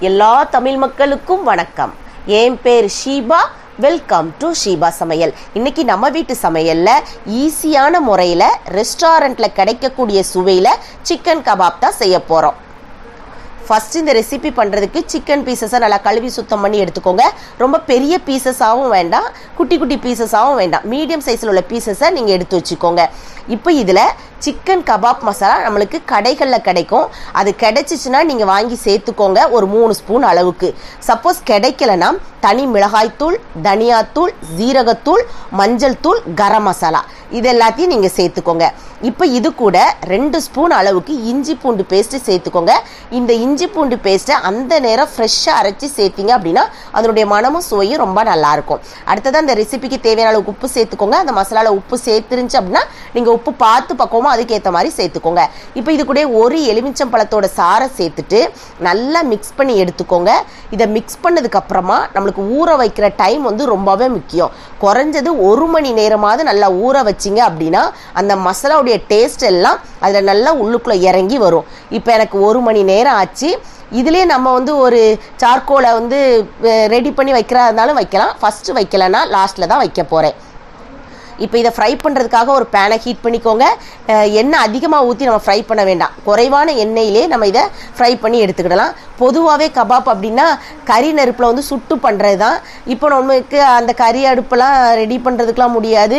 எல்லா தமிழ் மக்களுக்கும் வணக்கம். என் பேர் ஷீபா. வெல்கம் டு ஷீபா சமையல். இன்னைக்கு நம்ம வீட்டு சமையல்ல ஈஸியான முறையில் ரெஸ்டாரண்ட்ல கிடைக்கக்கூடிய சுவையில் சிக்கன் கபாப் தான் செய்ய போகிறோம் ஃபஸ்ட்டு இந்த ரெசிபி பண்ணுறதுக்கு சிக்கன் பீசஸை நல்லா கழுவி சுத்தம் பண்ணி எடுத்துக்கோங்க. ரொம்ப பெரிய பீசஸாகவும் வேண்டாம். குட்டி குட்டி பீசஸாகவும் வேண்டாம். மீடியம் சைஸில் உள்ள பீசஸை நீங்கள் எடுத்து வச்சுக்கோங்க. இப்போ இதில் சிக்கன் கபாப் மசாலா நம்மளுக்கு கடைகளில் கிடைக்கும். அது கிடைச்சிச்சுன்னா நீங்கள் வாங்கி சேர்த்துக்கோங்க ஒரு மூணு ஸ்பூன் அளவுக்கு. சப்போஸ் கிடைக்கலனா தனி மிளகாய்த்தூள் தனியாத்தூள் ஜீரகத்தூள் மஞ்சள் தூள் கரம் மசாலா. இது எல்லாத்தையும் நீங்கள் சேர்த்துக்கோங்க. இப்போ இது கூட ரெண்டு ஸ்பூன் அளவுக்கு இஞ்சி பூண்டு பேஸ்ட்டு சேர்த்துக்கோங்க. இந்த இஞ்சி பூண்டு பேஸ்ட்டை அந்த நேரம் ஃப்ரெஷ்ஷாக அரைச்சி சேர்த்திங்க அப்படின்னா அதனுடைய மனமும் சுவையும் ரொம்ப நல்லாயிருக்கும். அடுத்தது அந்த ரெசிபிக்கு தேவையான அளவுக்கு உப்பு சேர்த்துக்கோங்க. அந்த மசாலாவில் உப்பு சேர்த்துருந்துச்சு அப்படின்னா நீங்கள் உப்பு பார்த்து பக்குவமாக அதுக்கேற்ற மாதிரி சேர்த்துக்கோங்க. இப்போ இது கூட ஒரு எலுமிச்சம் பழத்தோட சாறை சேர்த்துட்டு நல்லா மிக்ஸ் பண்ணி எடுத்துக்கோங்க. இதை மிக்ஸ் பண்ணதுக்கப்புறமா நம்மளுக்கு ஊற வைக்கிற டைம் வந்து ரொம்பவே முக்கியம். குறைஞ்சது ஒரு மணி நேரமாவது நல்லா ஊற வச்சிங்க அப்படின்னா அந்த மசாலாவுடைய டேஸ்ட் எல்லாம் அதில் நல்லா உள்ளுக்குள்ளே இறங்கி வரும். இப்போ எனக்கு ஒரு மணி நேரம் ஆச்சு. இதுலேயே நம்ம வந்து ஒரு சார்கோலை வந்து ரெடி பண்ணி வைக்கிறதா இருந்தாலும் வைக்கலாம். ஃபஸ்ட்டு வைக்கலைன்னா லாஸ்ட்டில் தான் வைக்க போகிறேன் இப்போ இதை ஃப்ரை பண்ணுறதுக்காக ஒரு பேனை ஹீட் பண்ணிக்கோங்க. எண்ணெய் அதிகமாக ஊற்றி நம்ம ஃப்ரை பண்ண வேண்டாம். குறைவான எண்ணெயிலே நம்ம இதை ஃப்ரை பண்ணி எடுத்துக்கிடலாம். பொதுவாகவே கபாப் அப்படின்னா கறி நெருப்பில் வந்து சுட்டு பண்ணுறது தான் இப்போ நம்மளுக்கு அந்த கறி அடுப்பெல்லாம் ரெடி பண்ணுறதுக்கெலாம் முடியாது.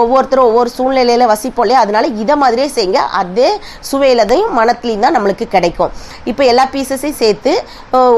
ஒவ்வொருத்தரும் ஒவ்வொரு சூழ்நிலையில் வசிப்போம் இல்லையா? அதனால இதை மாதிரியே செய்யுங்க. அதே சுவையிலதையும் மனத்துலையும் தான் நம்மளுக்கு கிடைக்கும். இப்போ எல்லா பீசஸையும் சேர்த்து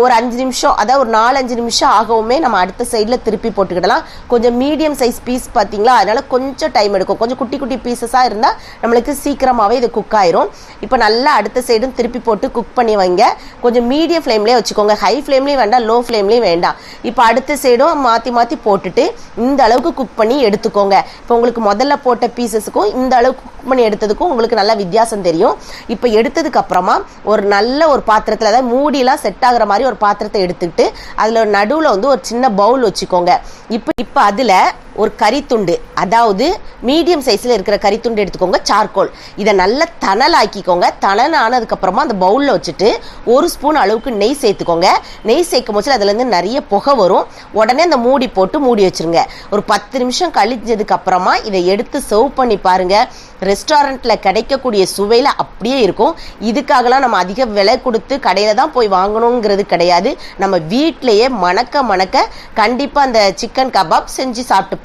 ஒரு அஞ்சு நிமிஷம் அதாவது ஒரு நாலஞ்சு நிமிஷம் ஆகவுமே நம்ம அடுத்த சைடில் திருப்பி போட்டுக்கிடலாம். கொஞ்சம் மீடியம் சைஸ் பீஸ் பார்த்தீங்களா? அதனால் கொஞ்சம் டைம் எடுக்கும். கொஞ்சம் குட்டி குட்டி பீசஸாக இருந்தால் நம்மளுக்கு சீக்கிரமாகவே இது குக் ஆயிரும். இப்போ நல்லா அடுத்த சைடும் திருப்பி போட்டு குக் பண்ணி வைங்க. கொஞ்சம் மீடியம் ஃப்ளேம்லேயே வச்சுக்கோங்க. ஹை ஃப்ளேம்லேயும் வேண்டாம் லோ ஃப்ளேம்லேயும் வேண்டாம். இப்போ அடுத்த சைடும் மாற்றி மாற்றி போட்டுட்டு இந்த அளவுக்கு குக் பண்ணி எடுத்துக்கோங்க. இப்போ உங்களுக்கு முதல்ல போட்ட பீசஸுக்கும் இந்த அளவுக்கு குக் பண்ணி எடுத்ததுக்கும் உங்களுக்கு நல்ல வித்தியாசம் தெரியும். இப்போ எடுத்ததுக்கு அப்புறமா ஒரு நல்ல ஒரு பாத்திரத்தில் அதாவது மூடிலாம் செட் ஆகிற மாதிரி ஒரு பாத்திரத்தை எடுத்துக்கிட்டு அதில் நடுவில் வந்து ஒரு சின்ன பவுல் வச்சுக்கோங்க. இப்போ இப்போ அதில் ஒரு கறித்துண்டு அதாவது மீடியம் சைஸில் இருக்கிற கறித்துண்டு எடுத்துக்கோங்க சார்கோல் இதை நல்லா தணலாக்கிக்கோங்க. தணல் ஆனதுக்கப்புறமா அந்த பவுலில் வச்சுட்டு ஒரு ஸ்பூன் அளவுக்கு நெய் சேர்த்துக்கோங்க. நெய் சேர்க்கும் போது அதுலேருந்து நிறைய புகை வரும். உடனே அந்த மூடி போட்டு மூடி வச்சிருங்க. ஒரு பத்து நிமிஷம் கழிஞ்சதுக்கப்புறமா இதை எடுத்து சர்வ் பண்ணி பாருங்கள் ரெஸ்டாரண்ட்டில் கிடைக்கக்கூடிய சுவையில் அப்படியே இருக்கும். இதுக்காகலாம் நம்ம அதிக விலை கொடுத்து கடையில் தான் போய் வாங்கணுங்கிறது கிடையாது. நம்ம வீட்டிலையே மணக்க மணக்க கண்டிப்பாக அந்த சிக்கன் கபாப் செஞ்சு சாப்பிட்டு